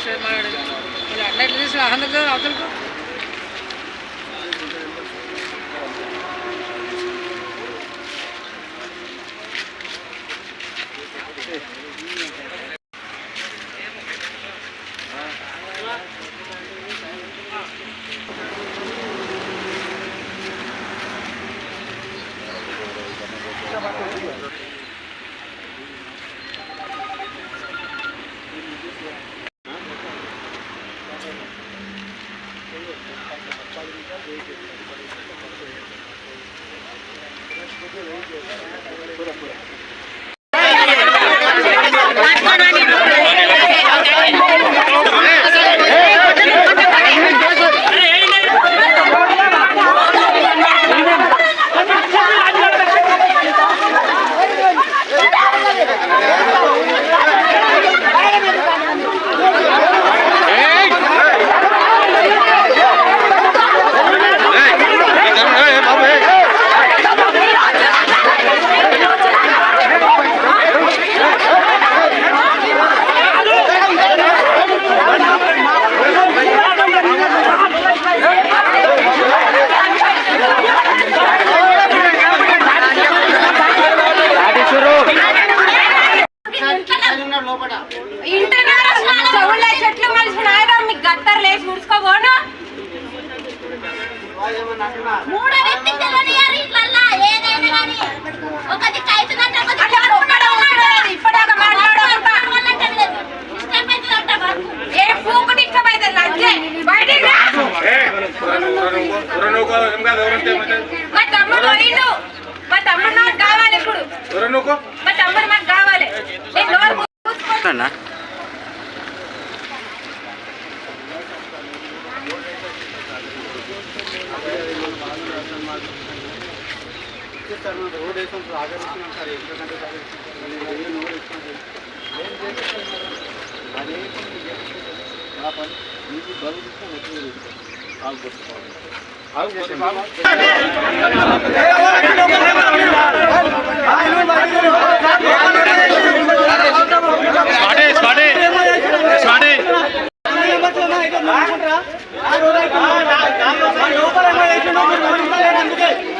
వస్తుంది మాట్లాడేది వాళ్ళు ఎట్లా తీసుకుని అందరికి అవతలకు లోపల జరిగిందని మీరు కవర్ చేయండి లోపల జరిగిన విషయాన్ని ఎప్పటికప్పుడు నాలుగు నుండి అక్కడ ఉండి కూర్చున్నాము ఒక గంట ఒక్క ఒక గంట మనిషి దొరికినా ఏదైనా మనం తెచ్చుకోవాలి అంతే. ఆ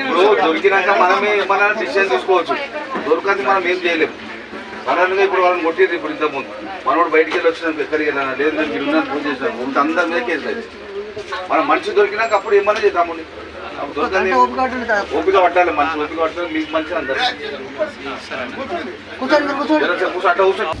ఇప్పుడు దొరికినాక మనమే మన డిసిషన్ తీసుకోవచ్చు. దొరకని మనం ఏం చేయలేము మనల్ని ఇప్పుడు వాళ్ళని కొట్టిర్రు ఇప్పుడు ఇంత ముందు. మనోడు బయటికి వెళ్ళి వచ్చినాం ఎక్కడికి వెళ్ళినా లేదు నేను మీరు ఉన్నాను ఫోన్ చేసినాం ఉంటే అందరి మీద కేసు మనం మనిషి దొరికినాక అప్పుడు ఏమన్నా చేద్దామండి దొరకని ఓపిక పట్టాలి మనిషి ఓపిక పట్టాలి మీకు మంచి అందరు కూర్చోండి కూర్చోండి కూర్చో అట్లా కూర్చోండి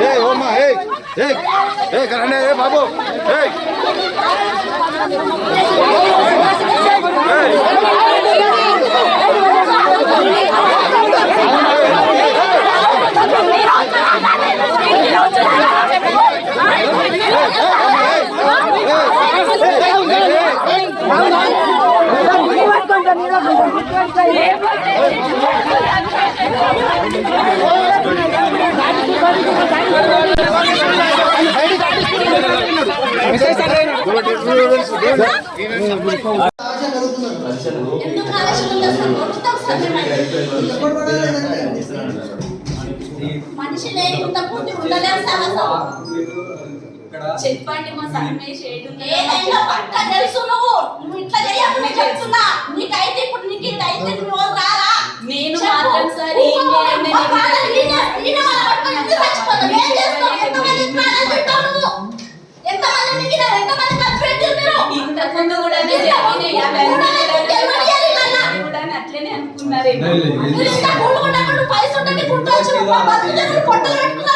ఏ ఓమా ఏ ఏ ఏ కరణే ఏ బాబు ఏ ఏ ఎందుకు ఆలోచన చేస్తాం కొట్టుతాం సార్ మనిషి లేకుండా పుట్టి ఉండలేము సార్ చెప్పండి మా సన్మేష్ ఏదైనా పక్క తెలుసు నువ్వు నువ్వు ఇట్లా చేయకుండా చెప్తున్నా నీకైతే ఇప్పుడు నీకు అయితే నువ్వు రారా నేను. మాత్రం సార్ ఏం చేయండి మా కాళ్ళ ఈయన- ఈయన వాళ్ళ పట్టుకొని ఎందుకు చచ్చిపోతావు? ఏం చేస్తావు? ఎంతమంది ప్రాణాలు పెట్టావు నువ్వు? ఎంతమంది మిగిలినారు? ఎంతమంది ఖర్చు పెట్టారు మీరు? ఇంతకు ముందు కూడా అట్లనే నువ్వు పైసలు పొట్టలు పెట్టుకున్నారు.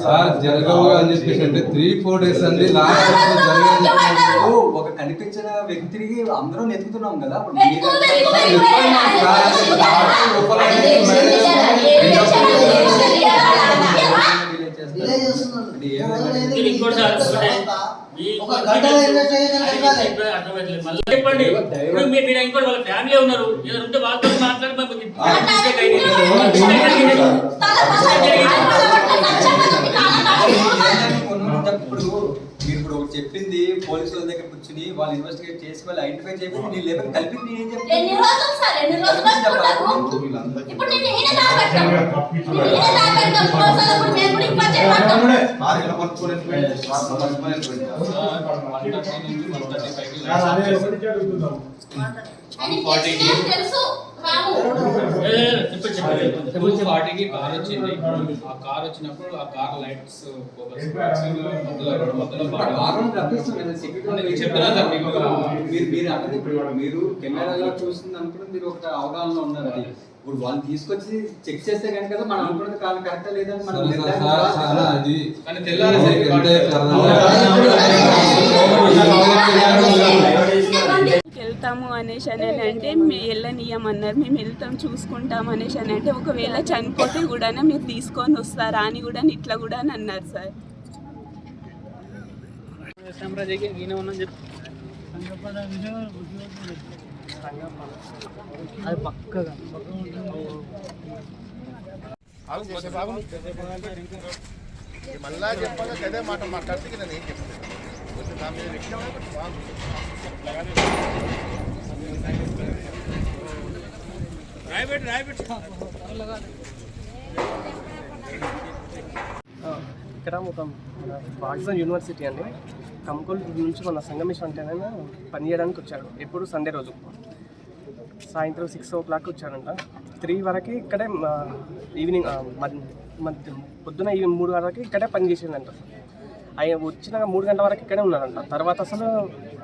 సార్ జరగవు అని చెప్పేసి అంటే త్రీ ఫోర్ డేస్ అండి లాస్ట్? ఒక కనిపించిన వ్యక్తిని అందరూ నెతుకుతున్నాం కదా. చెప్పండి. ఇప్పుడు మీరు ఇంకోటి వాళ్ళ ఫ్యామిలీ ఉన్నారు ఏదైనా ఉంటే వాళ్ళతో కూర్చుని వాళ్ళు ఇన్వెస్టిగేట్ చేసి వాళ్ళు ఐడెంటిఫై చేసి నీ లెవెల్ కలిపి నేను ఏం ఎన్ని రోజులు సార్ ఎన్ని రోజులు పట్టుకుంటారు ఇప్పుడు నేను ఇప్పుడు కూడా తెలుసు రాము సెవెన్ ఫార్టీకి కార్ వచ్చింది. ఆ కార్ వచ్చినప్పుడు ఆ కార్ లైట్స్ చెప్తున్నా సార్ మీకు మీరు మీరు అన్నది ఇప్పుడు మీరు కెమెరాలో చూసింది అనుకుంటే మీరు ఒక అవగాహన ఉన్నారు అది. ఇప్పుడు వాళ్ళు తీసుకొచ్చి చెక్ చేస్తే కనుక కదా మనం అనుకున్నది కాదు కరెక్ట్ లేదని మనం నిర్ధారణ కానీ వెళ్తాము అనేసి అని అంటే మేము వెళ్ళనియమన్నారు మేము వెళ్తాం చూసుకుంటాం అనేసి అని అంటే ఒకవేళ చనిపోతే కూడా మీరు తీసుకొని వస్తారా అని కూడా ఇట్లా కూడా అని అన్నారు సార్. మళ్ళా చెప్పాలి అదే మాట మాట్లాడితే నేను ఏం చెప్తాను. ఇక్కడ ఒక పాకిస్తాన్ యూనివర్సిటీ అండి. కంకోల్ నుంచి మన సంగమేశ్వర అంటే పని చేయడానికి వచ్చాడు ఎప్పుడు? సండే రోజు. సాయంత్రం సిక్స్ ఓ క్లాక్ వచ్చాడంట త్రీ వరకు ఇక్కడే ఈవినింగ్ మధ్య పొద్దున ఈవినింగ్ మూడు వరకు ఇక్కడే పనిచేసిందంట ఆయన వచ్చిన మూడు గంటల వరకు ఇక్కడే ఉన్నారంట తర్వాత అసలు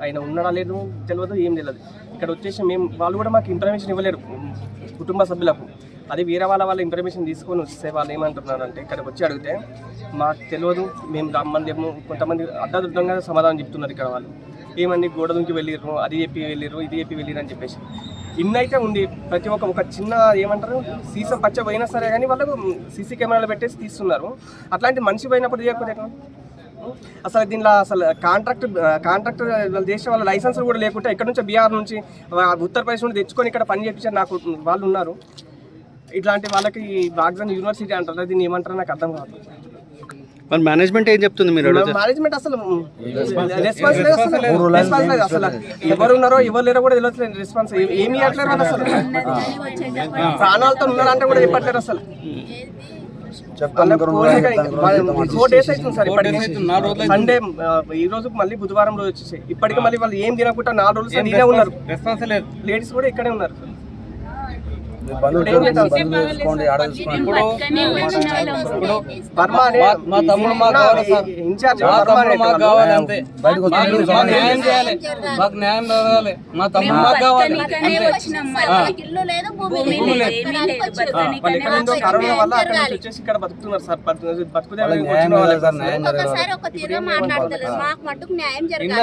ఆయన ఉన్నాడా లేదు తెలియదు ఏం తెలియదు. ఇక్కడ వచ్చేసి మేము వాళ్ళు కూడా మాకు ఇన్ఫర్మేషన్ ఇవ్వలేరు. కుటుంబ సభ్యులకు. అది వేరే వాళ్ళ వాళ్ళ ఇన్ఫర్మేషన్ తీసుకొని వస్తే వాళ్ళు ఏమంటున్నారు అంటే ఇక్కడికి వచ్చి అడిగితే మాకు తెలియదు మేము రమ్మంది ఏమో కొంతమంది అడ్డదుడ్డంగా సమాధానం చెప్తున్నారు ఇక్కడ వాళ్ళు. ఏమండి గోడ నుంచి వెళ్ళిర్రు అది చెప్పి వెళ్ళిర్రు ఇది చెప్పి వెళ్ళిరు అని చెప్పేసి. ఇన్నైతే ఉంది ప్రతి ఒక్క ఒక చిన్న ఏమంటారు సీసా పచ్చ పోయినా సరే కానీ వాళ్ళకు సీసీ కెమెరాలు పెట్టేసి తీస్తున్నారు. అట్లాంటి మనిషి పోయినప్పుడు చేయకపోతే అసలు దీనిలో అసలు కాంట్రాక్ట్ కాంట్రాక్ట్ వాళ్ళు చేసే వాళ్ళ లైసెన్స్ కూడా లేకుంటే ఇక్కడ నుంచి బీహార్ నుంచి ఆ, ఉత్తరప్రదేశ్ నుండి తెచ్చుకొని ఇక్కడ పని చేయించారు నాకు వాళ్ళు ఉన్నారు. ఇట్లాంటి వాళ్ళకి వాగ్జాన్ యూనివర్సిటీ అంటారు. దీన్ని ఏమంటారో నాకు అర్థం కాదు. మరి మేనేజ్మెంట్ ఏం చెప్తుంది మీరు మేనేజ్మెంట్ అసలు రెస్పాన్స్ లేదు. అసలు. రెస్పాన్స్ లేదు. అసలు. ఎవరు ఉన్నారో ఎవరు లేరో కూడా తెలియట్లేదు రెస్పాన్స్ ఏమి ఇవ్వట్లేరు వాళ్ళు అసలు. ప్రాణాలతో ఉన్నారంటే కూడా చెప్పట్లేరు అసలు. ఫోర్ డేస్ అవుతుంది సార్ ఇప్పటికి. సండే ఈ రోజు మళ్ళీ బుధవారం రోజు వచ్చేసి ఇప్పటికి మళ్ళీ వాళ్ళు ఏం తినకుండా నాలుగు రోజులు ఉన్నారు. లేడీస్ కూడా ఇక్కడే ఉన్నారు ఇప్పుడు ఏం చేద్దాం సార్? ఇప్పుడు వర్మ అనే మా తమ్ముడు మాకు కావాలి సార్. మా తమ్ముడు మాకు. కావాలి అంతే. మాకు న్యాయం చేయాలి. మాకు న్యాయం జరగాలి. మా తమ్ముడు మాకు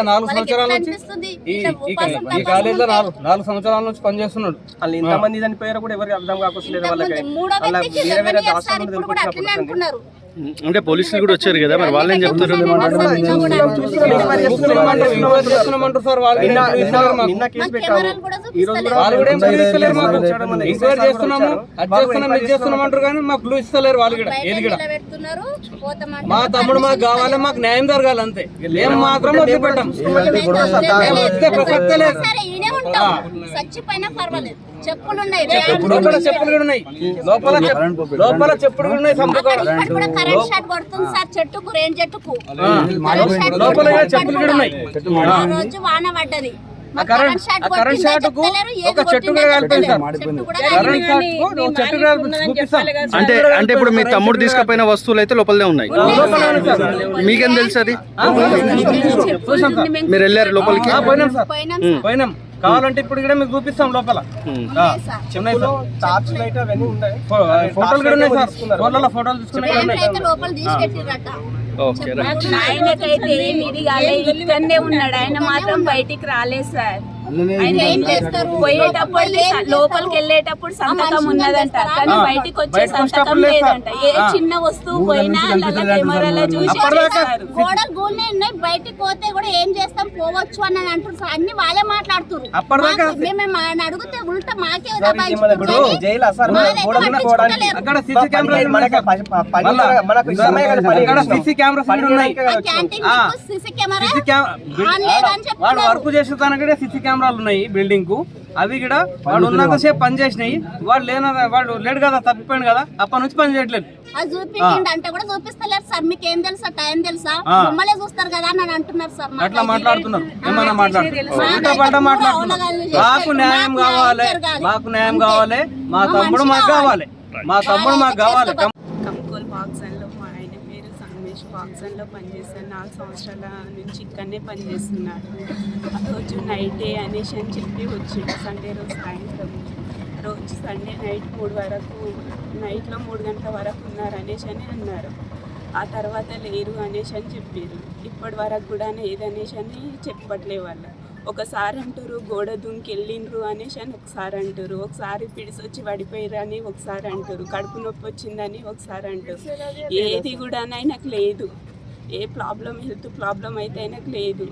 నాలుగు సంవత్సరాల నుంచి ఈ కాలేజీలో నాలుగు నాలుగు సంవత్సరాల నుంచి పనిచేస్తున్నాడు. వాళ్ళు ఎంతమంది చనిపోయారో కూడా ఎవరికి అర్థం వాళ్ళకి వాళ్ళ వేరే వేరే అంటే పోలీసులు కూడా వచ్చారు కదా మరి వాళ్ళేం చెప్తారు నిన్న కేసు పెట్టాము కూడా ఈ రోజు కూడా వాళ్ళు కూడా ఏం మాకు. ఎంక్వైరీ ఎస్ఐ చేస్తున్నాము. అది చేస్తున్నాం ఇది చేస్తున్నాం అంటారు కానీ మాకు క్లూ ఇస్తలేరు వాళ్ళు కూడా. ఏది కూడా. మా తమ్ముడు మాకు కావాలి మాకు న్యాయం జరగాలి అంతే. ఏం మాత్రం వదిలిపెట్టాం. ప్రసక్తే లేదు. చచ్చిపోయినా పర్వాలేదు. చెప్పులు ఉన్నాయి లోపల చెప్పులు కూడా ఉన్నాయి. లోపల లోపల చెప్పులు కూడా ఉన్నాయి సంపుకో అక్కడ ఇక్కడ కూడా కరెంట్ షాట్ కొడుతుంది సార్ చెట్టుకు రేణు చెట్టుకు. కరెంట్ షాట్ లోపల. చెప్పులు కూడా ఉన్నాయి. ఆ రోజు వాన పడ్డది. కరెంట్ షాట్కు ఒక చెట్టు అంటే అంటే ఇప్పుడు మీ తమ్ముడు తీసుకుపోయిన వస్తువులు అయితే లోపలనే ఉన్నాయి లోపల ఉన్నాయి సార్. మీకేం తెలుసు అది? మీరు వెళ్ళారు లోపలికి? పోయినాం. కావాలంటే ఇప్పుడు కూడా మీకు చూపిస్తాం లోపల. ఆ, ఉన్నాయి సార్. టార్చ్ లైట్ అవన్నీ ఉన్నాయి. ఫో- ఫోటోలు కూడా ఉన్నాయి సార్. ఫోటోలు తీసుకునే కూడా ఉన్నాయి. అయితే లోపల తీసి పెట్టిరట ఓకే రైట్. ఆయనకైతే ఏమి ఇది కాలేదు ఇక్కడనే ఉన్నాడు. ఆయన మాత్రం బయటికి రాలేదు సార్. పోయేటప్పుడు లోపలికి వెళ్ళేటప్పుడు సంతకం ఉన్నదంట. కానీ బయటికి వచ్చే సంతకం. లేదంట. ఏ చిన్న వస్తువు పోయినా కెమెరాలో చూసి. గోడలు గూనే ఉన్నాయి. బయటికి పోతే కూడా ఏం చేస్తాం? పోవచ్చు అని అంటున్నారు. అన్ని వాళ్ళే మాట్లాడుతున్నారు. మేము అడిగితే ఉల్టా మాకే అక్కడ చేసినాం. సీసీ కెమెరా కెమెరాలు ఉన్నాయి బిల్డింగ్కు అవి కూడా వాడు ఉన్నంతసేపు పని చేసినాయి. వాడు లేన వాడు లేడు కదా తప్పిపోయాడు కదా అప్పటి నుంచి పని చేయట్లేదు. అది చూపించండి అంటే కూడా చూపిస్తలేరు సార్. మీకు ఏం తెలుసా టైం తెలుసా. మమ్మల్ని చూస్తారు కదా అని అంటున్నారు సార్. మాకు అట్లా మాట్లాడుతున్నారు. ఏమన్నా మాట్లాడుతున్నారు? మాకు న్యాయం కావాలి. మాకు న్యాయం. కావాలి. మా తమ్ముడు మాకు కావాలి. మా తమ్ముడు మాకు కావాలి కంకోల్ పాక్సన్లో మా ఆయన పేరు సంగమేష్ పాక్సన్లో పనిచేస్తాను నాలుగు సంవత్సరాల నుంచి ఇక్కడనే పనిచేస్తున్నాను ఆ రోజు నైటే అనేసి అని చెప్పి వచ్చిండు సండే రోజు సాయంత్రం. రోజు సండే నైట్ మూడు వరకు నైట్లో మూడు గంటల వరకు ఉన్నారు అనేసి అని అన్నారు. ఆ తర్వాత లేరు అనేసి అని చెప్పారు. ఇప్పటి వరకు కూడా ఏదనేసి అని చెప్పట్లే వాళ్ళు. ఒకసారి అంటారు గోడ దుంకి వెళ్ళిండ్రు అనేసి అని ఒకసారి అంటారు. ఒకసారి పిడిసి వచ్చి పడిపోయారు అని ఒకసారి అంటారు. కడుపు నొప్పి వచ్చిందని ఒకసారి అంటారు. ఏది కూడా ఆయనకు లేదు. ఏ ప్రాబ్లం హెల్త్ ప్రాబ్లం అయితే ఆయనకు లేదు.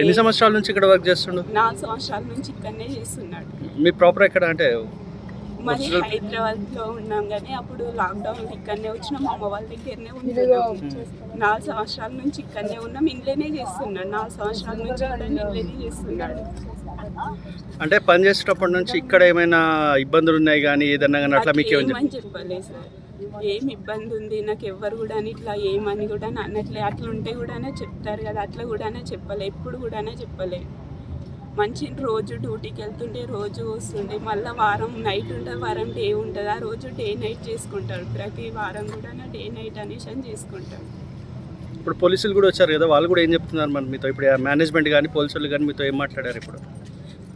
ఎన్ని సంవత్సరాల నుంచి ఇక్కడ వర్క్ చేస్తుండు? నాలుగు సంవత్సరాల నుంచి ఇక్కడనే చేస్తున్నాడు. మీ ప్రాపర్ ఎక్కడ అంటే మరి హైదరాబాద్లో ఉన్నాం కానీ అప్పుడు లాక్డౌన్ ఇక్కడనే వచ్చినాం. అమ్మ వాళ్ళ దగ్గరనే ఉంటున్నాం. నాలుగు సంవత్సరాల నుంచి ఇక్కడనే ఉన్నాం. ఇంట్లోనే చేస్తున్నాడు. నాలుగు సంవత్సరాల నుంచి కూడా ఇంట్లోనే చేస్తున్నాడు. అంటే పని చేసేటప్పటి నుంచి ఇక్కడ ఏమైనా ఇబ్బందులు ఉన్నాయి కానీ ఏదన్నా కానీ అట్లా మీకు ఏమని చెప్పలేదు సార్. ఏం ఇబ్బంది ఉంది? నాకు ఎవ్వరు కూడా ఇట్లా ఏమని కూడా అన్నట్లే అట్లా ఉంటే కూడా చెప్తారు కదా. అట్లా కూడా చెప్పలే. ఎప్పుడు కూడా చెప్పలే. మంచి రోజు డ్యూటీకి వెళ్తుంటే రోజు వస్తుండే. మళ్ళీ వారం నైట్ ఉంటుంది వారం డే ఉంటుంది. ఆ రోజు డే నైట్ చేసుకుంటాడు. ప్రతి వారం కూడా డే నైట్ అనేసి అని చేసుకుంటాడు. ఇప్పుడు పోలీసులు కూడా వచ్చారు కదా వాళ్ళు కూడా ఏం చెప్తున్నారు మరి మీతో? ఇప్పుడు మేనేజ్మెంట్ కానీ పోలీసులు కానీ మీతో ఏం మాట్లాడారు ఇప్పుడు?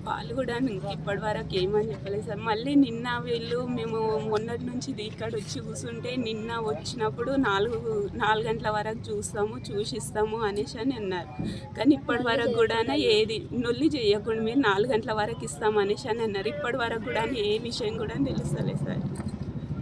వాళ్ళు కూడా ఇప్పటి వరకు ఏమని చెప్పలేదు సార్. మళ్ళీ నిన్న వీళ్ళు మేము మొన్నటి నుంచి ఇక్కడ వచ్చి కూర్చుంటే నిన్న వచ్చినప్పుడు నాలుగు నాలుగు గంటల వరకు చూస్తాము చూసిస్తాము అనేసి అని అన్నారు. కానీ ఇప్పటి వరకు కూడా ఏది నొల్లి చేయకుండా మీరు నాలుగు గంటల వరకు ఇస్తాము అనేసి అని అన్నారు. ఇప్పటి వరకు కూడా ఏ విషయం కూడా తెలుస్తలేదు సార్.